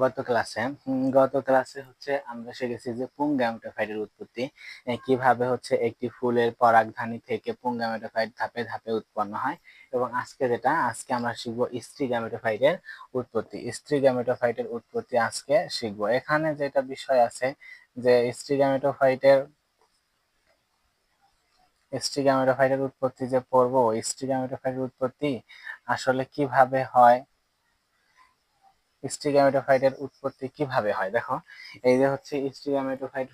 গত ক্লাসে গত ক্লাসে হচ্ছে আমরা শিখেছি যে পুংগ্যামেটোফাইটের উৎপত্তি কীভাবে হচ্ছে একটি ফুলের পরাগধানী থেকে পুংগ্যামেটোফাইট ধাপে ধাপে উৎপন্ন হয় এবং আজকে যেটা, আজকে আমরা শিখব স্ত্রী গ্যামেটোফাইটের উৎপত্তি। স্ত্রী গ্যামেটোফাইটের উৎপত্তি আজকে শিখব। এখানে যেটা বিষয় আছে যে স্ত্রী গ্যামেটোফাইটের স্ত্রী গ্যামেটোফাইটের উৎপত্তি যে পড়ব স্ত্রী গ্যামেটোফাইটের উৎপত্তি আসলে কীভাবে হয় স্টিগামেটোফাইটের উৎপত্তি কীভাবে হয়? দেখো, এই যে হচ্ছে স্টিগামেটোফাইট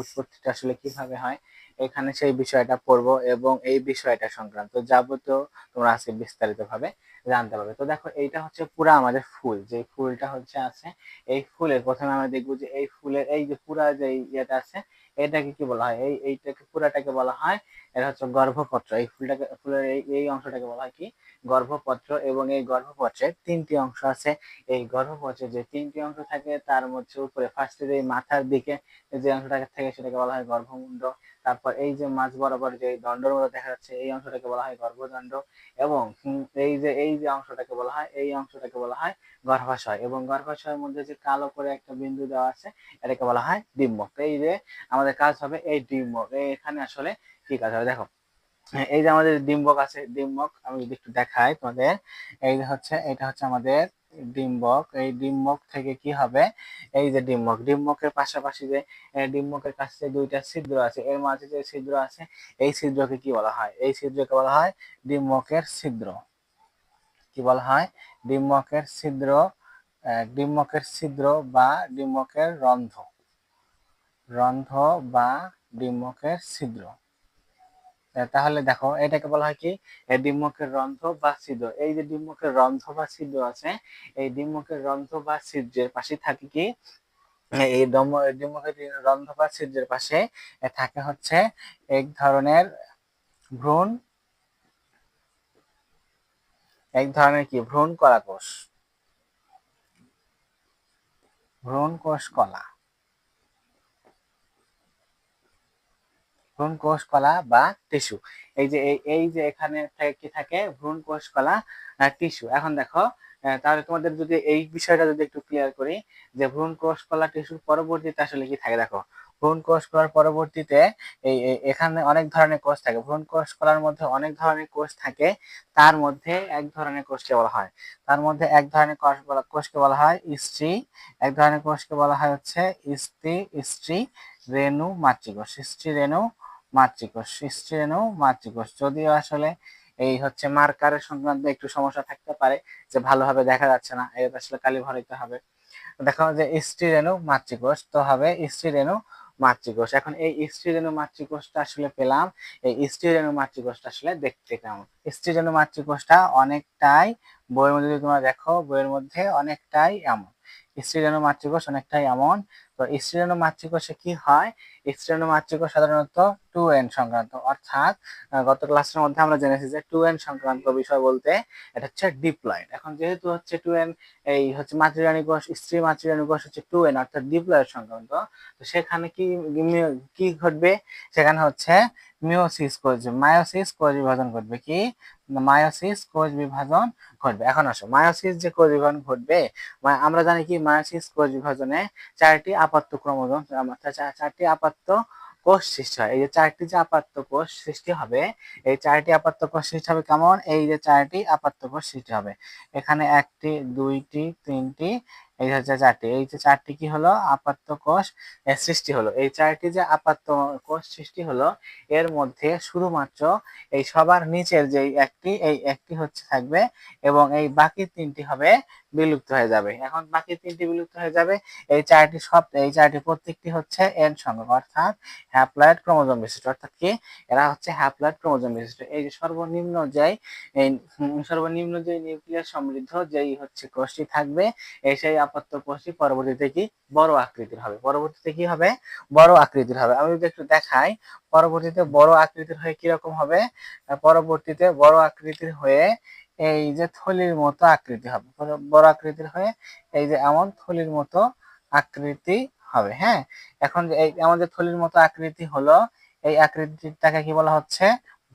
উৎপত্তিটা আসলে কীভাবে হয়? এখানে সেই বিষয়টা পড়ব এবং এই বিষয়টা সংক্রান্ত যাবতীয় তোমরা আজকে বিস্তারিত ভাবে জানতে পারবে। তো দেখো, এইটা হচ্ছে পুরা আমাদের ফুল। যে ফুলটা হচ্ছে আছে, এই ফুলের প্রথমে আমরা দেখব যে এই ফুলের, এই যে পুরা যে ইয়েটা আছে এটাকে কি বলা হয়? এই, এইটাকে পুরাটাকে বলা হয়, এটা হচ্ছে গর্ভপত্র। এই ফুলটাকে, ফুলের এই এই অংশটাকে বলা হয় কি? গর্ভপত্র এবং এই গর্ভপত্রের তিনটি অংশ আছে। এই গর্ভপত্রে যে তিনটি অংশ থাকে, তার মধ্যে উপরে ফার্স্টে এই মাথার দিকে যে অংশটাকে থাকে, সেটাকে বলা হয় গর্ভমুণ্ড তারপর এই যে মাঝ বরাবর যে দণ্ডর মতো দেখা যাচ্ছে, এই অংশটাকে বলা হয় গর্ভদণ্ড এবং এই যে এই যে অংশটাকে বলা হয়, এই অংশটাকে বলা হয় গর্ভাশয় এবং গর্ভাশয়ের মধ্যে যে কালো করে একটা বিন্দু দেওয়া আছে, এটাকে বলা হয় ডিম্বক এই যে আমাদের কাজ হবে এই ডিম্বক এখানে আসলে কি কাজ হবে? দেখো এই যে আমাদের ডিম্বক আছে, ডিম্বক, আমি যদি একটু দেখাই তোমাদের, এই যে হচ্ছে, এটা হচ্ছে আমাদের ডিম্বক। এই ডিম্বক থেকে কি হবে? এই যে ডিম্বক, ডিম্বকের পাশাপাশি যে ডিম্বকের কাছে দুইটা ছিদ্র আছে, এর মাঝে যে ছিদ্র আছে, এই ছিদ্রকে কি বলা হয়? এই ছিদ্রকে বলা হয় ডিম্বকের ছিদ্র। কি বলা হয়? ডিম্বকের ছিদ্র ডিম্বকের ছিদ্র বা ডিম্বকের রন্ধ্র। রন্ধ্র বা ডিম্বকের ছিদ্র। তাহলে দেখো, এটাকে বলা হয় কি? ডিম্বকের রন্ধ্র বা ছিদ্র। এই যে ডিম্বকের রন্ধ্র বা ছিদ্র আছে, এই ডিম্বকের রন্ধ্র বা ছিদ্রের পাশে থাকে কি? এই ডিম্বকের রন্ধ্র বা ছিদ্রের পাশে থাকে হচ্ছে এক ধরনের ভ্রূণ, এক ধরনের কি? ভ্রূণ কলা কোষ ভ্রূণ কোষ কলা। ভ্রূণ কোষ কলা বা টিস্যু। এই যে এই যে এখানে কি থাকে? ভ্রূণ কোষ কলা টিস্যু। এখন দেখো তাহলে তোমাদের যদি এই বিষয়টা যদি একটু ক্লিয়ার করি, যে ভ্রূণ কোষ কলা টিস্যুর পরবর্তীতে আসলে কি থাকে? দেখো ভ্রূণ কোষ কলার পরবর্তীতে এই এখানে অনেক ধরনের কোষ থাকে। ভ্রূণ কোষ কলার মধ্যে অনেক ধরনের কোষ থাকে। তার মধ্যে এক ধরনের কোষকে বলা হয়। তার মধ্যে এক ধরনের কোষ বলা কোষকে বলা হয় স্ত্রী। এক ধরনের কোষকে বলা হয় হচ্ছে স্ত্রী স্ত্রী রেণু মাতৃকোষ স্ত্রী রেণু মাতৃকোষ স্ট্রেনো মাতৃকোষ। যদিও আসলে এই হচ্ছে মার্কারের সংক্রান্ত একটু সমস্যা থাকতে পারে যে ভালোভাবে দেখা যাচ্ছে না, এটা আসলে কালি ভরাইতে হবে। দেখা যে স্ট্রিরেণু মাতৃকোষ, তো হবে স্ট্রিরেণু মাতৃকোষ। এখন এই স্ট্রিরেণু মাতৃকোষটা আসলে পেলাম, এই স্ট্রিরেণু মাতৃকোষটা আসলে দেখতে কেমন? স্ট্রিরেণু মাতৃকোষটা অনেকটাই বইয়ের মধ্যে যদি তোমরা দেখো, বইয়ের মধ্যে অনেকটাই এমন। স্ট্রিরেণু মাতৃকোষ অনেকটাই এমন তো স্ট্রিরেণু মাতৃকোষে কি হয়? স্ট্রিরেণু মাতৃকোষ সাধারণত টু এন সংক্রান্ত। অর্থাৎ গত ক্লাসের মধ্যে আমরা জেনেছি যে টু এন সংক্রান্ত বিষয় বলতে এটা হচ্ছে ডিপ্লয়েড এখন যেহেতু হচ্ছে টু এন এই হচ্ছে মাতৃরানী কোষ, স্ত্রী মাতৃরানী কোষ হচ্ছে টু এন অর্থাৎ ডিপ্লয়েড সংক্রান্ত। তো সেখানে কি কি ঘটবে? সেখানে হচ্ছে মিওসিস কোষ মায়োসিস কোষ বিভাজন ঘটবে কি? মায়োসিস কোষ বিভাজন ঘটবে। এখন আসো, মায়োসিস যে কোষ বিভাজন ঘটবে আমরা জানি কি, মায়োসিস কোষ বিভাজনে চারটি আপাত্ত ক্রোমোজোম চারটি আপাত্ত কোষ সৃষ্টি হয়। এই যে চারটি যে আপাত্ত কোষ সৃষ্টি হবে, এই চারটি আপাত্ত কোষ সৃষ্টি হবে কেমন? এই যে চারটি আপাত্ত কোষ সৃষ্টি হবে। এখানে একটি, দুইটি, তিনটি এই হচ্ছে চারটি, এই যে চারটি কি হলো? আপাত্ত কোষ সৃষ্টি হলো। এই চারটি যে আপাত্ত কোষ সৃষ্টি হলো, এর মধ্যে শুধুমাত্র এই সবার নিচের যে একটি, এই একটি হচ্ছে থাকবে এবং এই বাকি তিনটি হবে বিলুপ্ত হয়ে যাবে। এখন বাকি তিনটি বিলুপ্ত হয়ে যাবে, এই চারটি সব, এই চারটি প্রত্যেকটি হচ্ছে এন সংখ্যক অর্থাৎ হ্যাপ্লয়েড ক্রোমোজোম বিশিষ্ট। অর্থাৎ কি? এরা হচ্ছে হ্যাপ্লয়েড ক্রোমোজোম বিশিষ্ট। এই যে সর্বনিম্ন যেই সর্বনিম্ন যে নিউক্লিয়াস সমৃদ্ধ যেই হচ্ছে কোষটি থাকবে, এই সেই কোষটি পরবর্তীতে কি? বড় আকৃতির হবে। পরবর্তীতে কি হবে? বড় আকৃতির হবে। আমি যদি একটু দেখাই, পরবর্তীতে বড় আকৃতির হয়ে কীরকম হবে? পরবর্তীতে বড় আকৃতির হয়ে এই যে থলির মতো আকৃতি হবে। বড় আকৃতির হয়ে এই যে এমন থলির মতো আকৃতি হবে হ্যাঁ? এখন যে এই আমাদের থলির মতো আকৃতি হলো, এই আকৃতিটাকে কি বলা হচ্ছে?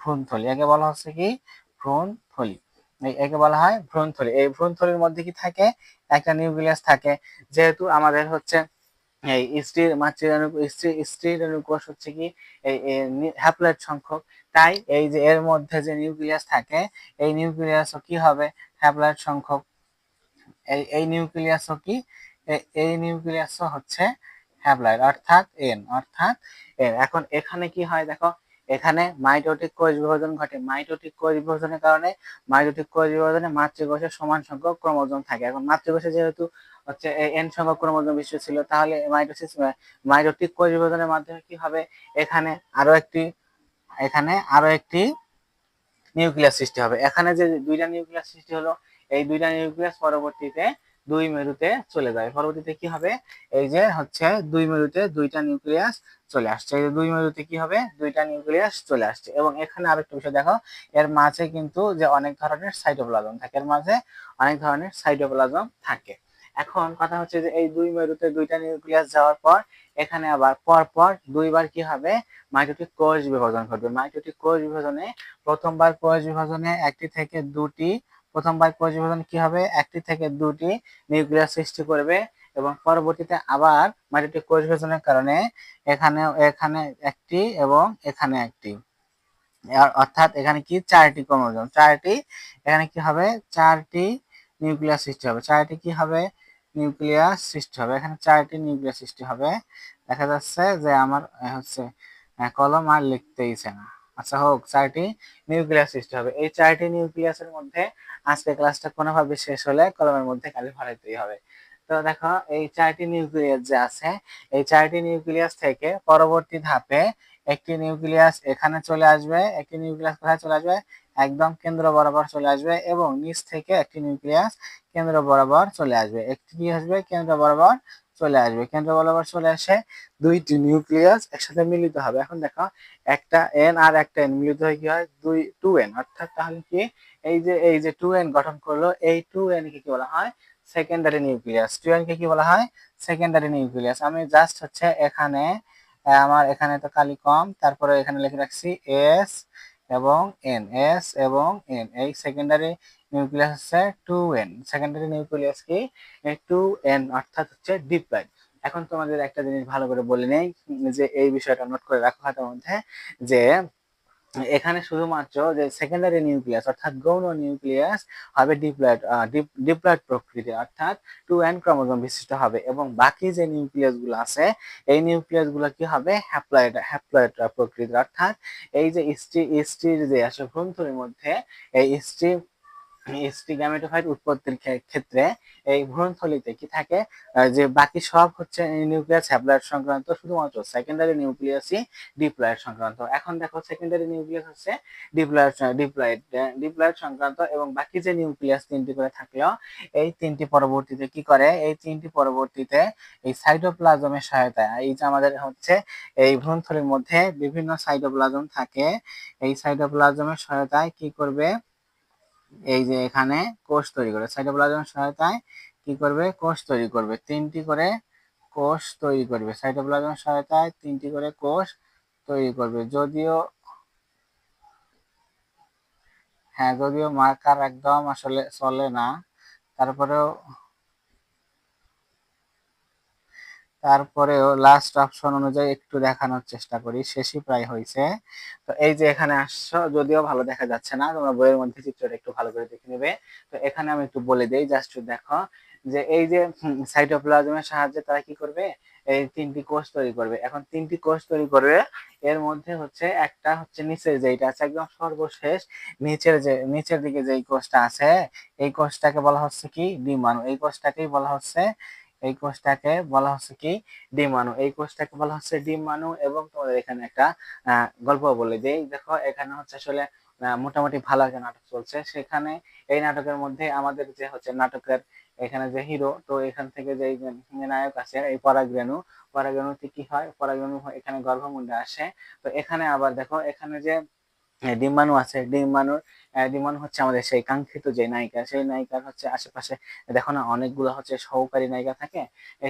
ভ্রূণথলি। একে বলা হচ্ছে কি? ভ্রূণথলি। একে বলা হয় ভ্রূণথলি। এই ভ্রূণথলির মধ্যে কি থাকে? একটা নিউক্লিয়াস থাকে। যেহেতু আমাদের হচ্ছে এই স্ত্রীর মাতৃরেণু, স্ত্রী স্ত্রীর রেণু কোষ হচ্ছে কি? এই হ্যাপ্লয়েড সংখ্যক। তাই এই যে এর মধ্যে যে নিউক্লিয়াস থাকে, এই নিউক্লিয়াসও কি হবে? হ্যাপ্লয়েড সংখ্যক। এই এই নিউক্লিয়াসও কি? এই নিউক্লিয়াসও হচ্ছে হ্যাপ্লয়েড অর্থাৎ এন অর্থাৎ এন। এখন এখানে কি হয় দেখো? এখানে মাইটোটিক কোষ বিভাজন ঘটে। মাইটোটিক কোষ বিভাজনের কারণে মাইটোটিক কোষ বিভাজনে মাতৃকোষের সমান সংখ্যক ক্রোমোজোম থাকে। এখন মাতৃকোষে যেহেতু হচ্ছে এন সংখ্যক ক্রোমোজোম বেশি ছিল, তাহলে মাইটোসিস মাইটোটিক কোষ বিভাজনের মাধ্যমে কি হবে? এখানে আরও একটি, এখানে আরও একটি নিউক্লিয়াস সৃষ্টি হবে। এখানে যে দুইটা নিউক্লিয়াস সৃষ্টি হলো, এই দুইটা নিউক্লিয়াস পরবর্তীতে দুই মেরুতে চলে যায়। পরবর্তীতে কি হবে? এই যে হচ্ছে দুই মেরুতে দুইটা নিউক্লিয়াস চলে আসছে। এই দুই মেরুতে কি হবে? দুইটা নিউক্লিয়াস চলে আসছে। এবং এখানে আরেকটা বিষয় দেখো, এর মাঝে কিন্তু যে অনেক ধরনের সাইটোপ্লাজম থাকে। এর মাঝে অনেক ধরনের সাইটোপ্লাজম থাকে। এখন কথা হচ্ছে যে এই দুই মেরুতে দুইটা নিউক্লিয়াস যাওয়ার পর, এখানে আবার পর পর দুইবার কি হবে? মাইটোটিক কোষ বিভাজন ঘটবে। মাইটোটিক কোষ বিভাজনে প্রথমবার কোষ বিভাজনে একটি থেকে দুটি, প্রথমবার কোষ বিভাজন কি হবে? একটি থেকে দুটি নিউক্লিয়াস সৃষ্টি করবে। এবং পরবর্তীতে আবার মাইটোটিক কোষ কারণে এখানে এখানে একটি এবং এখানে একটি। অর্থাৎ এখানে কি? চারটি ক্রোমোজোম। চারটি, এখানে কি হবে? চারটি নিউক্লিয়াস সৃষ্টি হবে। চারটি কি হবে? নিউক্লিয়াস সৃষ্টি হবে। এখানে চারটি নিউক্লিয়াস সৃষ্টি হবে। দেখা যাচ্ছে যে আমার হচ্ছে কলম আর লিখতেইছে না। আচ্ছা হোক, চারটি নিউক্লিয়াস সৃষ্টি হবে। এই চারটি নিউক্লিয়াসের মধ্যে আজকে ক্লাসটা কোনোভাবে শেষ হলে কলমের মধ্যে কালি ভরাইতেই হবে। তো দেখো, এই চারটি নিউক্লিয়াস যে আছে, এই চারটি নিউক্লিয়াস থেকে পরবর্তী ধাপে একটি নিউক্লিয়াস এখানে চলে আসবে, একটি নিউক্লিয়াস কোথায় চলে আসবে? একদম কেন্দ্র বরাবর চলে আসবে এবং নিচ থেকে একটি নিউক্লিয়াস কেন্দ্র বরাবর চলে আসবে। একটি কি আসবে? কেন্দ্র বরাবর চলে আসবে। কেন্দ্র বরাবর চলে আসে দুইটি নিউক্লিয়াস একসাথে মিলিত হবে। এখন দেখো, একটা এন আর একটা এন মিলিত হয়ে কি হয়? দুই টু এন অর্থাৎ তাহলে কি? এই যে এই যে টু এন গঠন করল, এই টু এন কে কি বলা হয়? সেকেন্ডারি নিউক্লিয়াস কে কি বলা হয়? সেকেন্ডারি নিউক্লিয়াস আমি জাস্ট হচ্ছে এখানে আমার এখানে তো কালি কম, তারপরে এখানে লিখে রাখছি এস এবং এন এস এবং এন এই সেকেন্ডারি নিউক্লিয়াস হচ্ছে টু এন সেকেন্ডারি নিউক্লিয়াস কি? টু এন অর্থাৎ হচ্ছে ডিপ্লয়েড এখন তোমাদের একটা জিনিস ভালো করে বলে নেই, যে এই বিষয়টা নোট করে রাখো খাতার মধ্যে, যে এখানে শুধুমাত্র যে সেকেন্ডারি নিউক্লিয়াস অর্থাৎ গৌণ নিউক্লিয়াস হবে ডিপ্লয়েড ডিপ্লয়েড প্রকৃতি অর্থাৎ টু অ্যান্ড ক্রোমোজোম বিশিষ্ট হবে এবং বাকি যে নিউক্লিয়াসগুলো আছে, এই নিউক্লিয়াসগুলো কি হবে? হ্যাপ্লয়েড হ্যাপ্লয়েড প্রকৃতির, অর্থাৎ এই যে স্ত্রী স্ত্রীর যে আছে ভ্রূণথলির মধ্যে, এই স্ত্রী স্ত্রী গ্যামেটোফাইট উৎপত্তির ক্ষে- ক্ষেত্রে এই ভ্রূণথলিতে কি থাকে? যে বাকি সব হচ্ছে নিউক্লিয়াস হ্যাপ্লয়েড সংক্রান্ত, শুধুমাত্র সেকেন্ডারি নিউক্লিয়াসই ডিপ্লয়েড সংক্রান্ত। এখন দেখো সেকেন্ডারি নিউক্লিয়াস হচ্ছে ডিপ্লয়েড ডিপ্লয়েড ডিপ্লয়েড সংক্রান্ত এবং বাকি যে নিউক্লিয়াস তিনটি করে থাকলেও এই তিনটি পরবর্তীতে কি করে? এই তিনটি পরবর্তীতে এই সাইটোপ্লাজমের সহায়তায়, এই যে আমাদের হচ্ছে এই ভ্রূণথলির মধ্যে বিভিন্ন সাইটোপ্লাজম থাকে, এই সাইটোপ্লাজমের সহায়তায় কি করবে? এই যে এখানে কোষ তৈরি করে সাইটোপ্লাজমের সহায়তায় কি করবে? কোষ তৈরি করবে। তিনটি করে কোষ তৈরি করবে। সাইটোপ্লাজমের সহায়তায় তিনটি করে কোষ তৈরি করবে। যদিও হ্যাঁ যদিও মার্কার একদম আসলে চলে না, তারপরেও তারপরেও লাস্ট অপশন অনুযায়ী একটু দেখানোর চেষ্টা করি, শেষই প্রায় হয়েছে। তো এই যে এখানে আসছো, যদিও ভালো দেখা যাচ্ছে না, তোমরা বইয়ের মধ্যে চিত্রটা একটু ভালো করে দেখে নেবে। তো এখানে আমি একটু বলে দিই জাস্ট দেখো যে এই যে সাইটোপ্লাজমের সাহায্যে তারা কি করবে? এই তিনটি কোষ তৈরি করবে। এখন তিনটি কোষ তৈরি করবে, এর মধ্যে হচ্ছে একটা হচ্ছে নিচের যেটা আছে, একদম সর্বশেষ, নিচের যে, নিচের দিকে যে কোষটা আছে, এই কোষটাকে বলা হচ্ছে কি? ডিমাণু এই কোষটাকেই বলা হচ্ছে এই কোষটাকে বলা হচ্ছে কি ডিমাণু এই কোষটাকে বলা হচ্ছে ডিমাণু এবং তোমাদের এখানে একটা গল্প বলে দেই। দেখো, এখানে হচ্ছে আসলে মোটামুটি ভালো একটা নাটক চলছে। সেখানে এই নাটকের মধ্যে আমাদের যে হচ্ছে নাটকের এখানে যে হিরো তো এখান থেকে যে নায়ক আছে, এই পরাগরেণু, পরাগরেণুতে কি হয়? পরাগরেণু এখানে গর্ভমুণ্ডে আসে। তো এখানে আবার দেখো, এখানে যে ডিম্বাণু আছে। ডিম্বাণুর ডিম্বাণু হচ্ছে আমাদের সেই কাঙ্ক্ষিত যে নায়িকা, সেই নায়িকার হচ্ছে আশেপাশে, দেখো না, অনেকগুলো হচ্ছে সহকারী নায়িকা থাকে।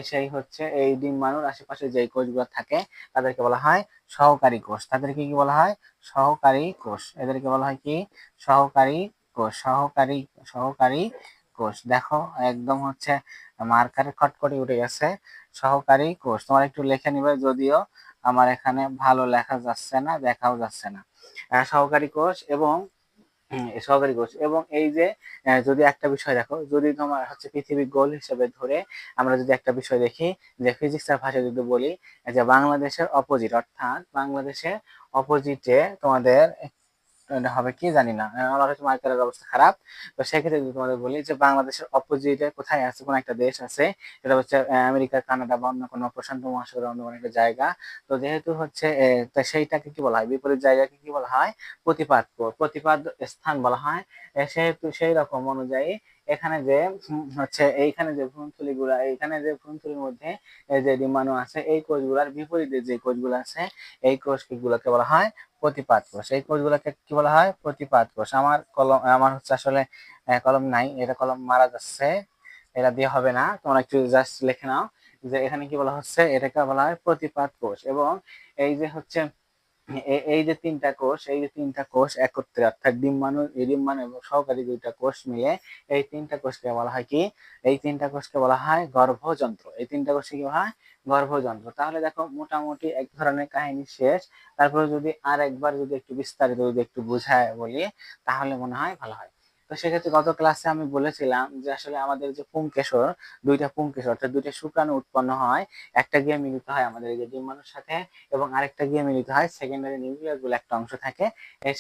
সেই হচ্ছে এই ডিম্বাণুর আশেপাশে যে কোষগুলো থাকে, তাদেরকে বলা হয় সহকারী কোষ। তাদেরকে কি বলা হয়? সহকারী কোষ। এদেরকে বলা হয় কি? সহকারী কোষ। সহকারী সহকারী কোষ। দেখো, একদম হচ্ছে মার্কারে খটখটি উঠে গেছে। সহকারী কোষ। তোমার একটু লিখে নিবে, যদিও আমার এখানে ভালো লেখা যাচ্ছে না, দেখাও যাচ্ছে না। সহকারী কোষ এবং সহকারী কোষ এবং এই যে যদি একটা বিষয় দেখো, যদি তোমার হচ্ছে পৃথিবী গোল হিসেবে ধরে আমরা যদি একটা বিষয় দেখি, যে ফিজিক্সের ভাষায় যদি বলি, যে বাংলাদেশের অপোজিট অর্থাৎ বাংলাদেশের অপোজিটে তোমাদের হবে কি জানি না। আমার হচ্ছে মার্কেটের অবস্থা খারাপ। তো সেক্ষেত্রে যদি তোমাদের বলি যে বাংলাদেশের অপোজিটে কোথায় আছে, কোন একটা দেশ আছে, সেটা হচ্ছে আমেরিকা, কানাডা বা অন্য কোনো প্রশান্ত মহাসাগরের অন্য কোনো একটা জায়গা। তো যেহেতু হচ্ছে সেইটাকে কি বলা হয়? বিপরীত জায়গাকে কি বলা হয়? প্রতিপাদ প্রতিপাদ্য প্রতিপাদ স্থান বলা হয়। সেহেতু সেই রকম অনুযায়ী এখানে যে হচ্ছে এইখানে যে ভ্রূণথলি গুলা এইখানে যে ভ্রূণথলির মধ্যে যে ডিম্বাণু আছে, এই কোষগুলার বিপরীতে যে কোষগুলো আছে, এই কোষ গুলোকে বলা হয় প্রতিপাদ কোষ। এই কোষগুলোকে কি বলা হয়? প্রতিপাদ কোষ। আমার কলম, আমার হচ্ছে আসলে কলম নাই, এটা কলম মারা যাচ্ছে, এটা দিয়ে হবে না, তোমরা একটু জাস্ট লিখে নাও যে এখানে কি বলা হচ্ছে? এটাকে বলা হয় প্রতিপাদ কোষ। এবং এই যে হচ্ছে এই যে তিনটা কোষ, এই যে তিনটা কোষ একত্রে, অর্থাৎ ডিম্বাণু ডিম্বাণু এবং সহকারী দুইটা কোষ মিলে এই তিনটা কোষকে বলা হয় কি? এই তিনটা কোষকে বলা হয় গর্ভযন্ত্র। এই তিনটা কোষকে বলা হয়? গর্ভযন্ত্র। তাহলে দেখো মোটামুটি এক ধরনের কাহিনী শেষ। তারপর যদি আর একবার যদি একটু বিস্তারিত যদি একটু বুঝায় বলি, তাহলে মনে হয় ভালো হয়। তো সেক্ষেত্রে গত ক্লাসে আমি বলেছিলাম যে আসলে আমাদের যে পুংকেশর, দুইটা পুংকেশর, অর্থাৎ দুইটা শুক্রাণু উৎপন্ন হয়, একটা গিয়ে মিলিত হয় আমাদের এই যে ডিম্বাণুর সাথে এবং আরেকটা গিয়ে মিলিত হয় সেকেন্ডারি নিউক্লিয়াসগুলো একটা অংশ থাকে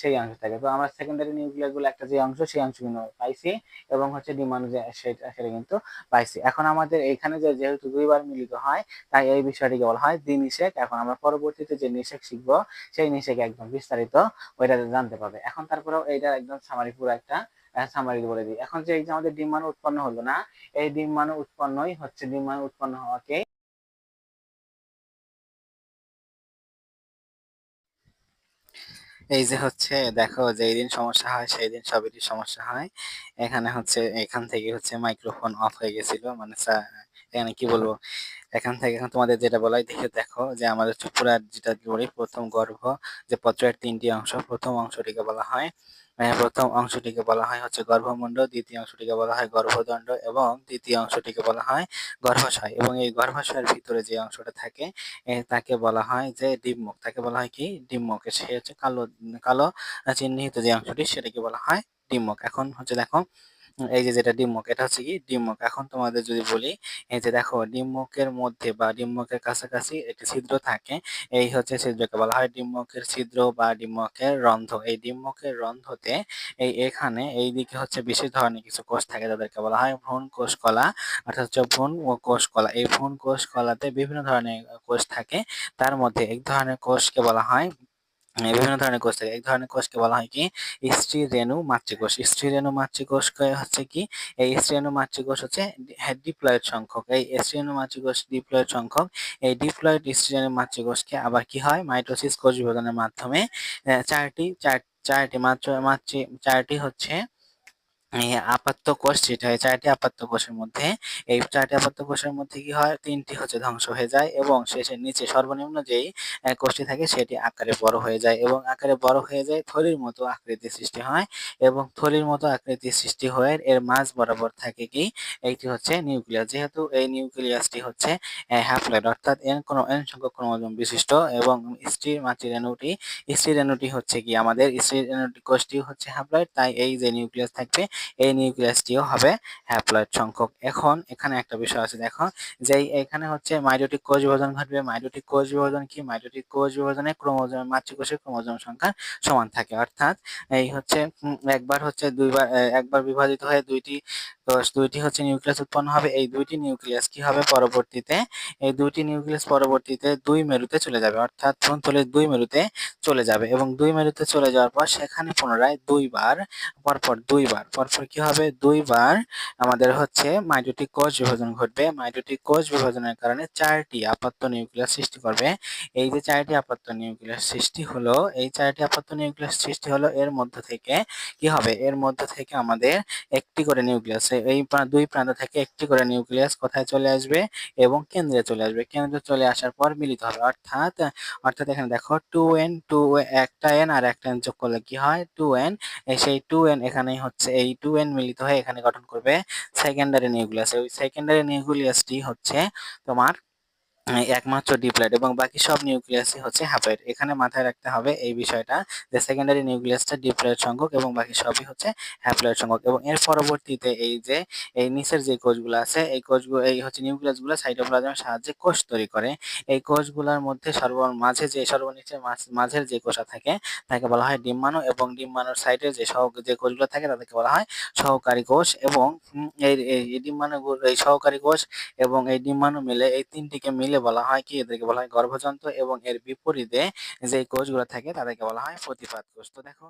সেই অংশ থাকে। তো আমরা সেকেন্ডারি নিউক্লিয়াসগুলো একটা যে অংশ, সেই অংশ কিন্তু পাইছি এবং হচ্ছে ডিম্বাণু যে সেটা সেটা কিন্তু পাইছি। এখন আমাদের এখানে যে যেহেতু দুইবার মিলিত হয়, তাই এই বিষয়টিকে বলা হয় দ্বিনিষেক। এখন আমরা পরবর্তীতে যে নিষেক শিখব, সেই নিষেক একদম বিস্তারিত ওইটা জানতে পারবে। এখন তারপরেও এইটা একদম সামারি পুরো একটা সামারি বলে দিই। এখন যে এই যে আমাদের ডিম্বাণু উৎপন্ন হলো না, এই ডিম্বাণু উৎপন্নই হচ্ছে ডিম্বাণু উৎপন্ন হওয়াকে এই যে হচ্ছে, দেখো যেই দিন সমস্যা হয়, সেই দিন সবেরই সমস্যা হয়। এখানে হচ্ছে, এখান থেকে হচ্ছে মাইক্রোফোন অফ হয়ে গেছিল মানে এখানে কি বলব? এখান থেকে এখন তোমাদের যেটা বলাই দেখে দেখো যে আমাদের চুপুরার যেটা বলি, প্রথম গর্ভ, যে পত্রের তিনটি অংশ, প্রথম অংশটিকে বলা হয় প্রথম অংশটিকে বলা হয় হচ্ছে গর্ভমুণ্ড, দ্বিতীয় অংশটিকে বলা হয় গর্ভদণ্ড এবং তৃতীয় অংশটিকে বলা হয় গর্ভাশয়। এবং এই গর্ভাশয়ের ভিতরে যে অংশটা থাকে তাকে বলা হয় যে ডিম্বক তাকে বলা হয় কি? ডিম্বক সে হচ্ছে কালো কালো চিহ্নিত যে অংশটি, সেটাকে বলা হয় ডিম্বক এখন হচ্ছে দেখো এই যে যেটা ডিম্বক এটা হচ্ছে কি ডিম্বক এখন তোমাদের যদি বলি, এই যে দেখো ডিম্বকের মধ্যে বা ডিম্বকের কাছাকাছি একটি ছিদ্র থাকে, এই হচ্ছে ছিদ্রকে বলা হয় ডিম্বকের ছিদ্র বা ডিম্বকের রন্ধ্র। এই ডিম্বকের রন্ধ্রতে এই এখানে এই দিকে হচ্ছে বিশেষ ধরনের কিছু কোষ থাকে, যাদেরকে বলা হয় ভ্রূণ কোষ কলা অর্থাৎ হচ্ছে ভ্রূণ ও কোষ কলা এই ভ্রূণ কোষ কলাতে বিভিন্ন ধরনের কোষ থাকে। তার মধ্যে এক ধরনের কোষকে বলা হয় বিভিন্ন ধরনের কোষ থাকে। এক ধরনের কোষকে বলা হয় কি স্ত্রী রেণু মাতৃকোষ স্ত্রী রেণু মাতৃকোষ হচ্ছে কি, এই স্ত্রী রেণু মাতৃকোষ হচ্ছে ডিপ্লয়েড সংখ্যক। এই স্ত্রী রেণু মাতৃকোষ ডিপ্লয়েড সংখ্যক, এই ডিপ্লয়েড স্ত্রী রেণু মাতৃকোষকে আবার কি হয়, মাইটোসিস কোষ বিভাজনের মাধ্যমে চারটি, চার, চারটি মাত্র, মাতৃ, চারটি হচ্ছে আপাত্ত কোষ যেটা হয় চারটি আপাত্ত কোষের মধ্যে, এই চারটি আপাত্ত কোষের মধ্যে কি হয়? তিনটি হচ্ছে ধ্বংস হয়ে যায় এবং শেষের নিচে সর্বনিম্ন যেই কোষটি থাকে সেটি আকারে বড় হয়ে যায় এবং আকারে বড় হয়ে যায় থলির মতো আকৃতি সৃষ্টি হয় এবং থলির মতো আকৃতি সৃষ্টি হয়ে এর মাঝ বরাবর থাকে কি? এইটি হচ্ছে নিউক্লিয়াস। যেহেতু এই নিউক্লিয়াসটি হচ্ছে হ্যাপ্লয়েড অর্থাৎ এন কোনো এন সংখ্যক ক্রোমোজোম বিশিষ্ট এবং স্ত্রী মাতৃ রেণুটি, স্ত্রী রেণুটি হচ্ছে কি? আমাদের স্ত্রী রেণুটি কোষটি হচ্ছে হ্যাপ্লয়েড তাই এই যে নিউক্লিয়াস থাকবে এই নিউক্লিয়াসটিও হবে হ্যাপ্লয়েড সংখ্যক। এখন এখানে একটা বিষয় আছে, দেখো যে এখানে হচ্ছে মাইটোটিক কোষ বিভাজন ঘটবে। মাইটোটিক কোষ বিভাজন কি? মাইটোটিক কোষ বিভাজনে ক্রোমোজোম, মাতৃকোষের ক্রোমোজোম সংখ্যা সমান থাকে। অর্থাৎ এই হচ্ছে একবার হচ্ছে দুইবার একবার বিভাজিত হয়ে দুইটি কোষ দুইটি হচ্ছে নিউক্লিয়াস উৎপন্ন হবে। এই দুইটি নিউক্লিয়াস কি হবে? পরবর্তীতে এই দুইটি নিউক্লিয়াস পরবর্তীতে দুই মেরুতে চলে যাবে। অর্থাৎ ভ্রূণথলির দুই মেরুতে চলে যাবে এবং দুই মেরুতে চলে যাওয়ার পর সেখানে পুনরায় দুইবার, পরপর দুইবার, পরপর কি হবে? দুইবার আমাদের হচ্ছে মাইটোটিক কোষ বিভাজন ঘটবে। মাইটোটিক কোষ বিভাজনের কারণে চারটি আপাত্ত নিউক্লিয়াস সৃষ্টি করবে। এই যে চারটি আপাত্ত নিউক্লিয়াস সৃষ্টি হলো, এই চারটি আপাত্ত নিউক্লিয়াস সৃষ্টি হলো, এর মধ্য থেকে কি হবে? এর মধ্য থেকে আমাদের একটি করে নিউক্লিয়াস হচ্ছে এই দুই প্রান্ত থেকে একটি করে নিউক্লিয়াস কোথায় চলে আসবে এবং কেন্দ্রে চলে আসবে। কেন্দ্রে চলে আসার পর মিলিত হবে। অর্থাৎ অর্থাৎ এখানে দেখো টু এন, টু একটা এন আর একটা এন যোগ করলে কি হয়? Two N. সেই টু এন এখানেই হচ্ছে, এই টু এন মিলিত হয়ে এখানে গঠন করবে সেকেন্ডারি নিউক্লিয়াস। ওই সেকেন্ডারি নিউক্লিয়াসটি হচ্ছে তোমার একমাত্র ডিপ্লয়েড এবং বাকি সব নিউক্লিয়াসই হচ্ছে হ্যাপ্লয়েড এখানে মাথায় রাখতে হবে এই বিষয়টা যে সেকেন্ডারি নিউক্লিয়াসটা ডিপ্লয়েড সংখ্যক এবং বাকি সবই হচ্ছে হ্যাপ্লয়েড সংখ্যক। এবং এর পরবর্তীতে এই যে, এই নিচের যে কোষগুলো আছে, এই কোষগুলো, এই হচ্ছে নিউক্লিয়াসগুলো সাইটোপ্লাজমের সাহায্যে কোষ তৈরি করে। এই কোষগুলোর মধ্যে সর্ব মাঝে যে সর্বনিচে মাঝ- মাঝের যে কোষা থাকে, তাকে বলা হয় ডিম্বাণু এবং ডিম্বাণুর সাইডে যে সহ, যে কোষগুলো থাকে, তাদেরকে বলা হয় সহকারী কোষ এবং এই ডিম্বাণু এই সহকারী কোষ এবং এই ডিম্বাণু মিলে এই তিনটিকে মিলে বলা হয় কি? এদেরকে বলা হয় গর্ভযন্ত্র এবং এর বিপরীতে যে কোষগুলো থাকে তাদেরকে বলা হয় প্রতিপাত কোষ। তো দেখো